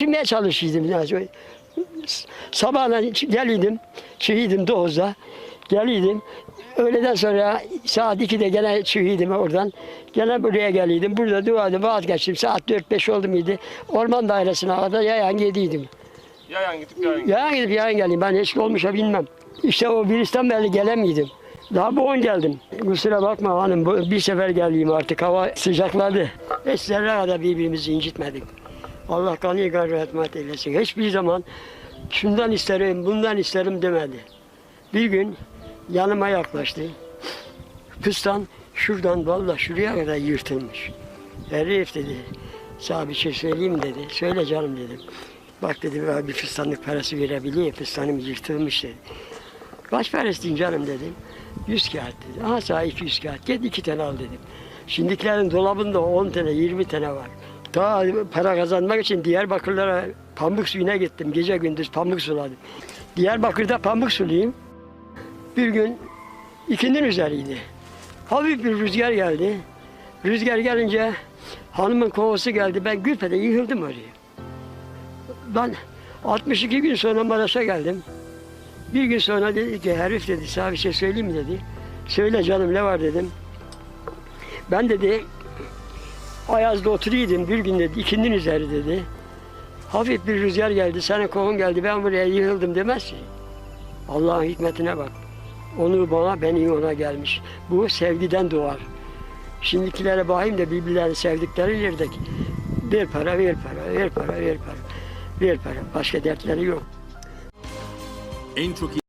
Çıkmaya çalışıyordum. Yani. Sabahleyin geliydim. Çıkıyordum Doğuz'da. Geliydim. Öğleden sonra saat 2'de gene çıkıyordum oradan. Gene buraya geliydim. Burada duvarda vazgeçtim. Saat 4-5 oldu muydu? Orman dairesine kadar yayan gidiydim. Yayan gidip yayan gidip. Yayan gidip yayan geleyim. Ben hiç olmuşa bilmem. İşte o virüsten beri gelemiydim. Daha bu on geldim. Kusura bakma hanım bir sefer geleyim artık hava sıcakladı. Hiç zerre kadar birbirimizi incitmedik. Allah kanı yıkar rahmet eylesin. Hiçbir zaman şundan isterim bundan isterim demedi. Bir gün yanıma yaklaştı. Fıstan şuradan valla şuraya kadar yırtılmış. Herif dedi. Sana bir şey söyleyeyim dedi. Söyle canım dedim. Bak dedi "bana bir fıstanlık parası verebileyim. Fıstanım yırtılmış dedi. Kaç para istiyorsun canım dedim. 100 kağıt dedi. Aha sana 200 kağıt. Git iki tane al dedim. Şimdikilerin dolabında 10 tane 20 tane var. Daha para kazanmak için Diyarbakırlara pamuk suyuna gittim. Gece gündüz pamuk suladım. Diyarbakır'da pamuk sulayayım. Bir gün ikindin üzeriydi. Hafif bir rüzgar geldi. Rüzgar gelince hanımın kovası geldi. Ben Gülpe'de yıkıldım oraya. Ben 62 gün sonra Maraş'a geldim. Bir gün sonra dedi ki herif dedi sana bir şey söyleyeyim mi dedi. Söyle canım ne var dedim. Ben dedi Ayaz'da oturuyordum bir gün dedi ikindin üzeri dedi. Hafif bir rüzgar geldi sana kovun geldi ben buraya yığıldım demez ki. Allah'ın hikmetine bak. Onu bana beni ona gelmiş. Bu sevgiden doğar. Şimdikilere bakayım da birbirlerini sevdikleri yerdeki. Ver para, ver para, ver para, ver para. Ver para. Başka dertleri yok. En çok